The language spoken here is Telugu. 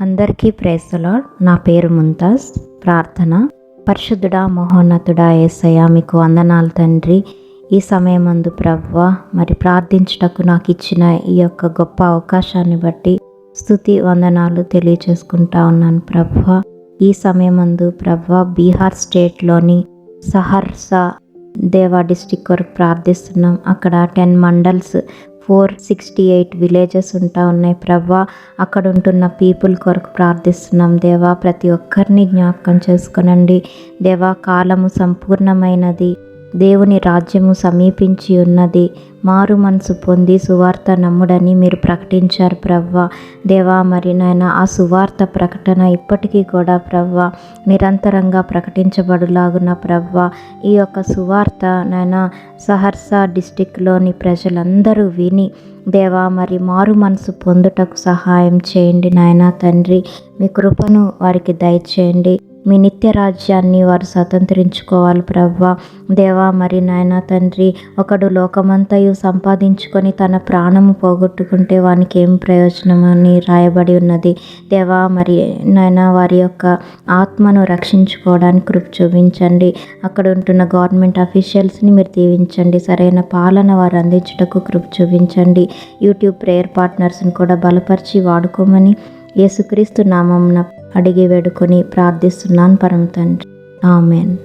అందరికీ ప్రేస్తలాడ్ నా పేరు ముంతాజ్. ప్రార్థన. పరిశుద్ధుడా మహోన్నతుడా ఏసయ్య మీకు వందనాలు తండ్రి. ఈ సమయమందు ప్రవ్వ మరి ప్రార్థించుటకు నాకు ఇచ్చిన ఈ యొక్క గొప్ప అవకాశాన్ని బట్టి స్థుతి వందనాలు తెలియచేసుకుంటా ఉన్నాను ప్రవ్వ. ఈ సమయమందు ప్రవ్వ బీహార్ స్టేట్లోని సహర్సా దేవా డిస్టిక్ వరకు ప్రార్థిస్తున్నాం. అక్కడ ten mandals four sixty eight villages ఉంటా ఉన్నాయి ప్రవ్వా. అక్కడ ఉంటున్న పీపుల్ కొరకు ప్రార్థిస్తున్నాం దేవా. ప్రతి ఒక్కరిని జ్ఞాపకం చేసుకునండి. దేవా కాలము సంపూర్ణమైనది. దేవుని రాజ్యము సమీపించి ఉన్నది. మారు మనసు పొంది సువార్త నమ్ముడని మీరు ప్రకటించారు ప్రవ్వ. దేవా మరి నాయన ఆ సువార్త ప్రకటన ఇప్పటికీ కూడా ప్రవ్వ నిరంతరంగా ప్రకటించబడులాగున ప్రవ్వ. ఈ యొక్క సువార్త నాయన సహర్సా డిస్టిక్లోని ప్రజలందరూ విని దేవా మరి మారు మనసు పొందుటకు సహాయం చేయండి నాయన తండ్రి. మీ కృపను వారికి దయచేయండి. మీ నిత్య రాజ్యాన్ని వారు స్వతంత్రించుకోవాలి ప్రవ్వ. దేవా మరి నాయన తండ్రి ఒకడు లోకమంతయు సంపాదించుకొని తన ప్రాణము పోగొట్టుకుంటే వానికి ఏం ప్రయోజనం అని రాయబడి ఉన్నది. దేవా మరి నాయన వారి యొక్క ఆత్మను రక్షించుకోవడానికి కృప చూపించండి. అక్కడ ఉంటున్న గవర్నమెంట్ అఫీషియల్స్ని మీరు దీవించండి. సరైన పాలన వారు అందించుటకు కృప చూపించండి. యూట్యూబ్ ప్రేయర్ పార్ట్నర్స్ని కూడా బలపరిచి వాడుకోమని యేసుక్రీస్తు నామం అడిగి వేడుకొని ప్రార్థిస్తున్నాను పరమ తండ్రి. ఆమెన్.